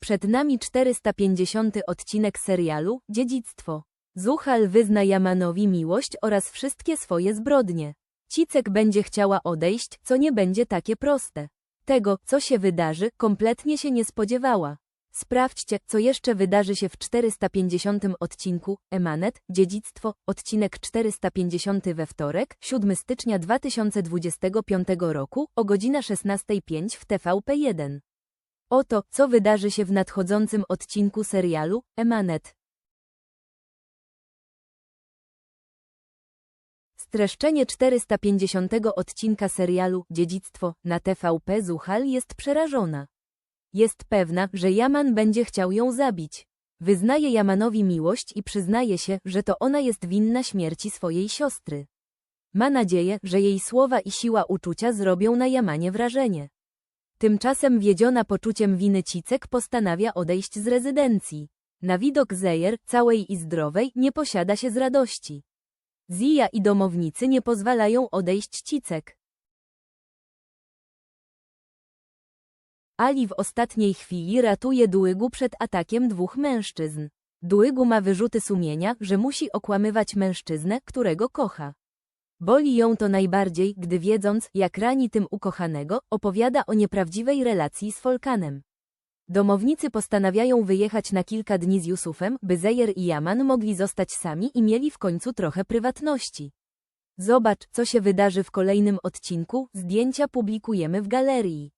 Przed nami 450 odcinek serialu Dziedzictwo. Zuchal wyzna Jamanowi miłość oraz wszystkie swoje zbrodnie. Cicek będzie chciała odejść, co nie będzie takie proste. Tego, co się wydarzy, kompletnie się nie spodziewała. Sprawdźcie, co jeszcze wydarzy się w 450 odcinku Emanet, Dziedzictwo, odcinek 450 we wtorek, 7 stycznia 2025 roku, o godzina 16.05 w TVP1. Oto, co wydarzy się w nadchodzącym odcinku serialu Emanet. Streszczenie 450 odcinka serialu Dziedzictwo na TVP Zuchal jest przerażona. Jest pewna, że Jaman będzie chciał ją zabić. Wyznaje Jamanowi miłość i przyznaje się, że to ona jest winna śmierci swojej siostry. Ma nadzieję, że jej słowa i siła uczucia zrobią na Jamanie wrażenie. Tymczasem wiedziona poczuciem winy Cicek postanawia odejść z rezydencji. Na widok Zejer, całej i zdrowej, nie posiada się z radości. Zija i domownicy nie pozwalają odejść Cicek. Ali w ostatniej chwili ratuje Dułygu przed atakiem dwóch mężczyzn. Dułygu ma wyrzuty sumienia, że musi okłamywać mężczyznę, którego kocha. Boli ją to najbardziej, gdy wiedząc, jak rani tym ukochanego, opowiada o nieprawdziwej relacji z Folkanem. Domownicy postanawiają wyjechać na kilka dni z Jusufem, by Zejer i Jaman mogli zostać sami i mieli w końcu trochę prywatności. Zobacz, co się wydarzy w kolejnym odcinku, zdjęcia publikujemy w galerii.